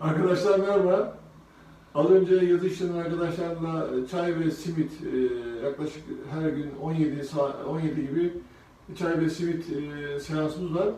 Arkadaşlar merhaba. Az önce yazıştığım arkadaşlarla çay ve simit e, yaklaşık her gün 17 saat 17 gibi çay ve simit e, seansımız var.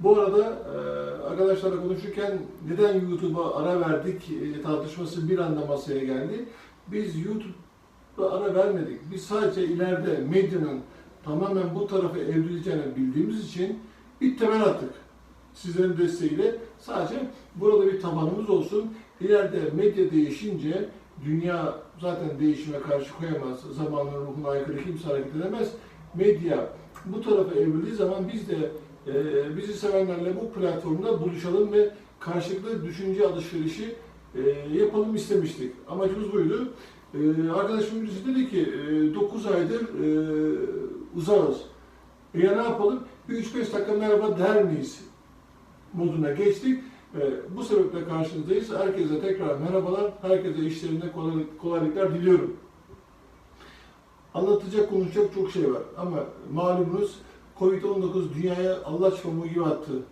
Bu arada e, arkadaşlarla konuşurken neden YouTube'a ara verdik tartışması bir anda masaya geldi. Biz YouTube'a ara vermedik. Biz sadece ileride medyanın tamamen bu tarafa evrileceğini bildiğimiz için bir temel attık. Sizlerin desteğiyle sadece burada bir tabanımız olsun. İleride medya değişince dünya zaten değişime karşı koyamaz. Zamanın ruhuna aykırı kimse hareket edemez. Medya bu tarafa evrildiği zaman biz de e, bizi sevenlerle bu platformda buluşalım ve karşılıklı düşünce alışverişi e, yapalım istemiştik. Amacımız buydu. E, arkadaşım birisi dedi ki e, 9 aydır e, uzağız. E ya ne yapalım? Bir 3-5 dakika merhaba der miyiz? Moduna geçtik. E, bu sebeple karşınızdayız. Herkese tekrar merhabalar. Herkese işlerinde kolaylık, kolaylıklar diliyorum. Anlatacak, konuşacak çok şey var. Ama malumunuz Covid-19 dünyaya Allah çamuğu gibi attı.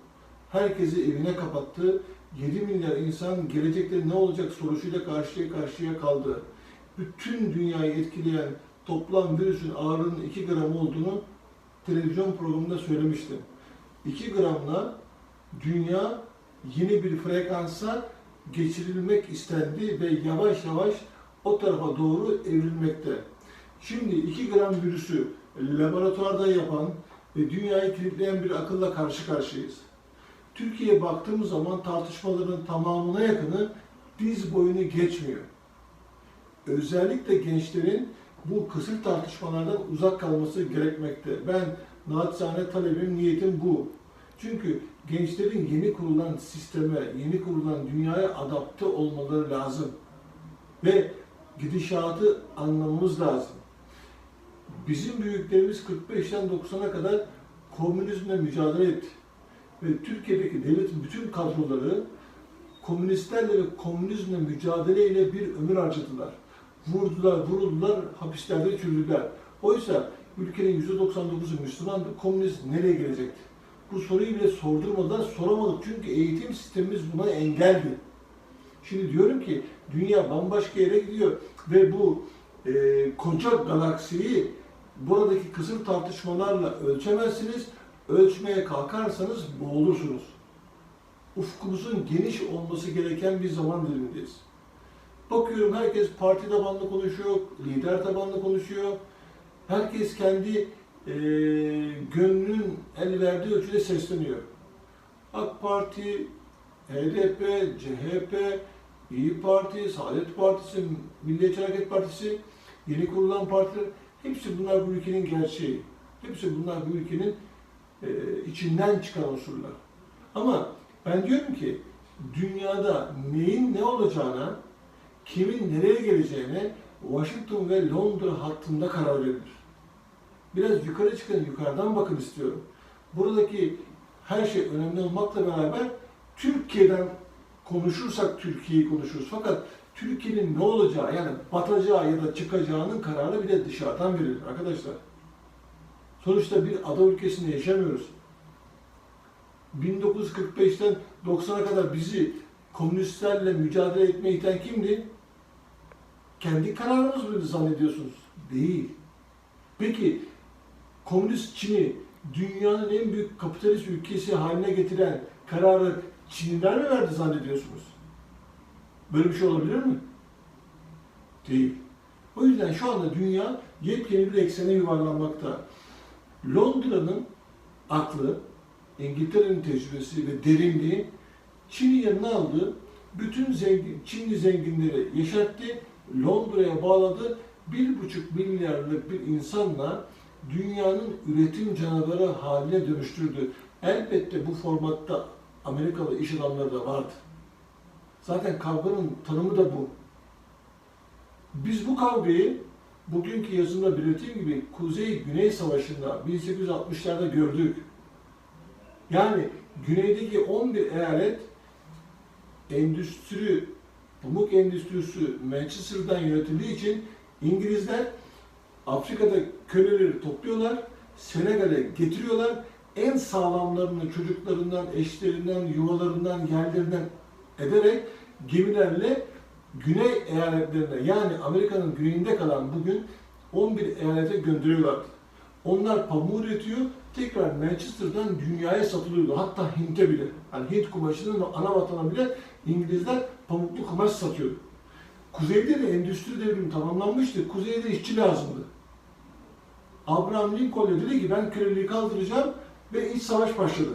Herkesi evine kapattı. 7 milyar insan gelecekte ne olacak sorusuyla karşıya karşıya kaldı. Bütün dünyayı etkileyen toplam virüsün ağırlığının 2 gram olduğunu televizyon programında söylemiştim. 2 gramla dünya yeni bir frekansa geçirilmek istendi ve yavaş yavaş o tarafa doğru evrilmekte. Şimdi 2 gram virüsü laboratuvarda yapan ve dünyayı kilitleyen bir akılla karşı karşıyayız. Türkiye'ye baktığımız zaman tartışmaların tamamına yakını diz boyunu geçmiyor. Özellikle gençlerin bu kısır tartışmalardan uzak kalması gerekmekte. Ben naçizane talebim, niyetim bu. Çünkü gençlerin yeni kurulan sisteme, yeni kurulan dünyaya adapte olmaları lazım. Ve gidişatı anlamamız lazım. Bizim büyüklerimiz 45'ten 90'a kadar komünizmle mücadele etti. Ve Türkiye'deki devletin bütün kadroları komünistlerle ve komünizmle mücadeleyle bir ömür harcadılar. Vurdular, vuruldular, hapislerde çürüdüler. Oysa ülkenin %99'u Müslüman, komünist nereye gelecekti? Bu soruyu bile sordurmadan soramadık çünkü eğitim sistemimiz buna engeldi. Şimdi diyorum ki dünya bambaşka yere gidiyor ve bu e, koca galaksiyi buradaki kısır tartışmalarla ölçemezsiniz. Ölçmeye kalkarsanız boğulursunuz. Ufkumuzun geniş olması gereken bir zaman dilimindeyiz. Bakıyorum herkes parti tabanlı konuşuyor, lider tabanlı konuşuyor. Herkes kendi e, gönlünün el verdiği ölçüde sesleniyor. AK Parti, HDP, CHP, İyi Parti, Saadet Partisi, Milliyetçi Hareket Partisi, yeni kurulan partiler, hepsi bunlar bu ülkenin gerçeği. Hepsi bunlar bu ülkenin e, içinden çıkan unsurlar. Ama ben diyorum ki dünyada neyin ne olacağına, kimin nereye geleceğine Washington ve Londra hattında karar verilir. Biraz yukarı çıkın, yukarıdan bakın istiyorum. Buradaki her şey önemli olmakla beraber Türkiye'den konuşursak Türkiye'yi konuşuruz. Fakat Türkiye'nin ne olacağı yani batacağı ya da çıkacağının kararı bile dışarıdan verilir arkadaşlar. Sonuçta bir ada ülkesinde yaşamıyoruz. 1945'ten 90'a kadar bizi komünistlerle mücadele etmeye iten kimdi? Kendi kararımız mıydı zannediyorsunuz? Değil. Peki komünist Çin'i dünyanın en büyük kapitalist ülkesi haline getiren kararı Çinliler mi verdi zannediyorsunuz? Böyle bir şey olabilir mi? Değil. O yüzden şu anda dünya yepyeni bir eksene yuvarlanmakta. Londra'nın aklı, İngiltere'nin tecrübesi ve derinliği Çin'i yanına aldı. Bütün zengin, Çinli zenginleri yaşattı, Londra'ya bağladı. Bir buçuk milyarlık bir insanla dünyanın üretim canavarı haline dönüştürdü. Elbette bu formatta Amerikalı iş adamları da vardı. Zaten kavganın tanımı da bu. Biz bu kavgayı bugünkü yazımda belirttiğim gibi Kuzey-Güney Savaşı'nda 1860'larda gördük. Yani güneydeki 11 eyalet endüstri, pamuk endüstrisi Manchester'dan yönetildiği için İngilizler Afrika'da köleleri topluyorlar, Senegal'e getiriyorlar. En sağlamlarını çocuklarından, eşlerinden, yuvalarından, yerlerinden ederek gemilerle güney eyaletlerine yani Amerika'nın güneyinde kalan bugün 11 eyalete gönderiyorlardı. Onlar pamuğu üretiyor, tekrar Manchester'dan dünyaya satılıyordu. Hatta Hint'e bile. Yani Hint kumaşının ana vatana bile İngilizler pamuklu kumaş satıyordu. Kuzeyde de endüstri devrimi tamamlanmıştı. Kuzeyde işçi lazımdı. Abraham Lincoln de dedi ki ben köleliği kaldıracağım ve iç savaş başladı.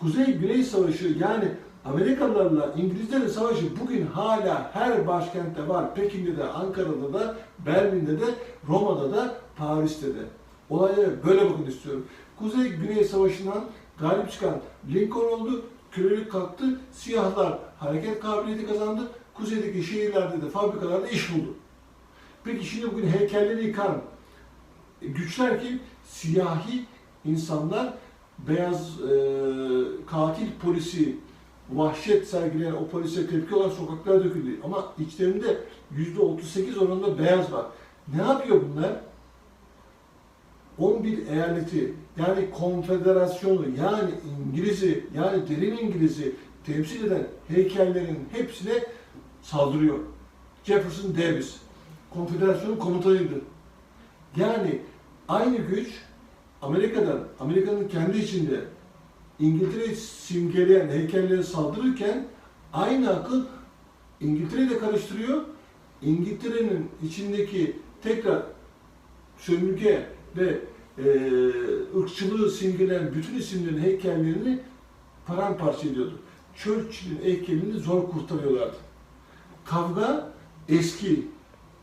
Kuzey-Güney Savaşı yani Amerikalılarla İngilizlerin savaşı bugün hala her başkentte var. Pekin'de de, Ankara'da da, Berlin'de de, Roma'da da, Paris'te de. Olaylara böyle bakın istiyorum. Kuzey-Güney Savaşı'ndan galip çıkan Lincoln oldu, kölelik kalktı, siyahlar hareket kabiliyeti kazandı, kuzeydeki şehirlerde de, fabrikalarda iş buldu. Peki şimdi bugün heykelleri yıkan güçler kim? Siyahi insanlar, beyaz e, katil polisi, vahşet sergileyen o polise tepki olarak sokaklara döküldü. Ama içlerinde %38 oranında beyaz var. Ne yapıyor bunlar? 11 eyaleti yani konfederasyonu yani İngiliz'i yani derin İngiliz'i temsil eden heykellerin hepsine saldırıyor. Jefferson Davis konfederasyonun komutanıydı. Yani aynı güç Amerika'dan, Amerika'nın kendi içinde İngiltere simgeleyen heykellere saldırırken aynı akıl İngiltere'yi de karıştırıyor. İngiltere'nin içindeki tekrar sömürge ve e, ırkçılığı simgeleyen bütün isimlerin heykellerini paramparça ediyordu. Churchill'in heykelini zor kurtarıyorlardı. Kavga eski,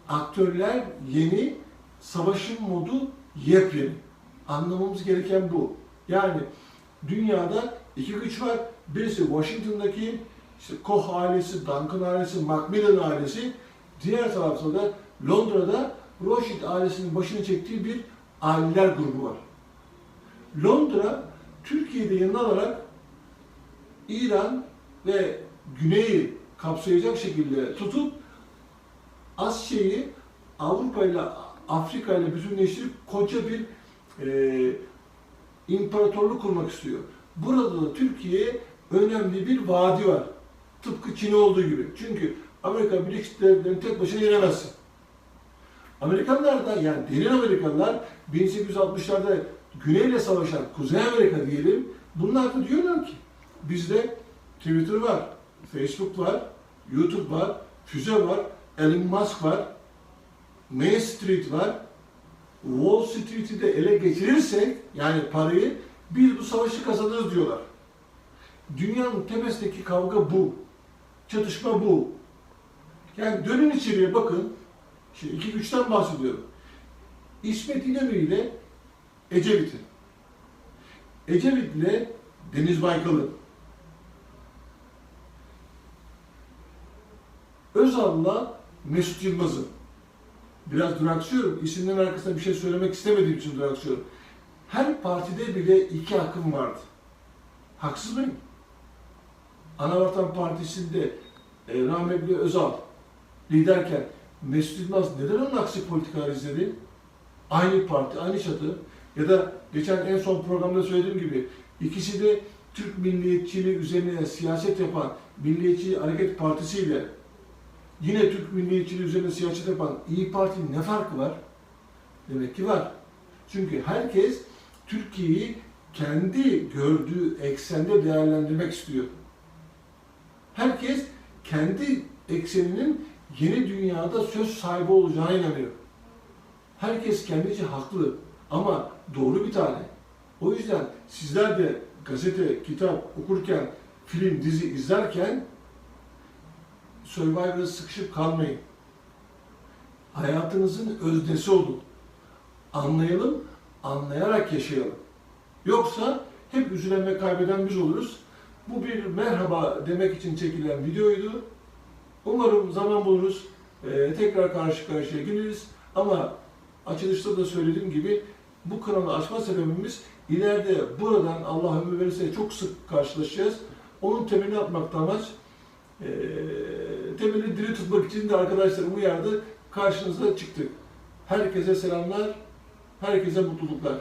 aktörler yeni, savaşın modu yepyeni. Anlamamız gereken bu. Yani dünyada iki güç var. Birisi Washington'daki işte Koch ailesi, Duncan ailesi, Macmillan ailesi. Diğer tarafta da Londra'da Rothschild ailesinin başını çektiği bir aileler grubu var. Londra, Türkiye'de yanına alarak İran ve Güney'i kapsayacak şekilde tutup Asya'yı Avrupa ile Afrika ile bütünleştirip koca bir e, imparatorluk kurmak istiyor. Burada da Türkiye'ye önemli bir vaadi var. Tıpkı Çin olduğu gibi. Çünkü Amerika Birleşik Devletleri'ni tek başına yenemezsin. Amerikanlar da yani derin Amerikalılar 1860'larda Güney'le savaşan Kuzey Amerika diyelim. Bunlar da diyorlar ki bizde Twitter var, Facebook var, YouTube var, füze var, Elon Musk var, Main Street var. Wall Street'i de ele geçirirsek yani parayı biz bu savaşı kazanırız diyorlar. Dünyanın tepesindeki kavga bu. Çatışma bu. Yani dönün içeriye bakın. Şimdi iki güçten bahsediyorum. İsmet İnönü ile Ecevit'in. Ecevit ile Deniz Baykal'ın. Özal'la Mesut Yılmaz'ın. Biraz duraksıyorum. İsimlerin arkasında bir şey söylemek istemediğim için duraksıyorum. Her partide bile iki akım vardı. Haksız mıyım? Anavatan Partisi'nde e, rahmetli Özal liderken Mesut Yılmaz neden onun aksi politikalar izledi? Aynı parti, aynı çatı. Ya da geçen en son programda söylediğim gibi ikisi de Türk milliyetçiliği üzerine siyaset yapan Milliyetçi Hareket Partisi ile yine Türk milliyetçiliği üzerine siyaset yapan İyi Parti'nin ne farkı var? Demek ki var. Çünkü herkes Türkiye'yi kendi gördüğü eksende değerlendirmek istiyor. Herkes kendi ekseninin yeni dünyada söz sahibi olacağına inanıyor. Herkes kendince haklı ama doğru bir tane. O yüzden sizler de gazete, kitap okurken, film, dizi izlerken Survivor'a sıkışıp kalmayın. Hayatınızın öznesi olun. Anlayalım, anlayarak yaşayalım. Yoksa hep üzülen ve kaybeden biz oluruz. Bu bir merhaba demek için çekilen videoydu. Umarım zaman buluruz. Ee, tekrar karşı karşıya geliriz. Ama açılışta da söylediğim gibi bu kanalı açma sebebimiz ileride buradan Allah ömür verirse çok sık karşılaşacağız. Onun temelini atmakta amaç. Ee, temeli diri tutmak için de arkadaşlarım uyardı. Karşınıza çıktık. Herkese selamlar, herkese mutluluklar.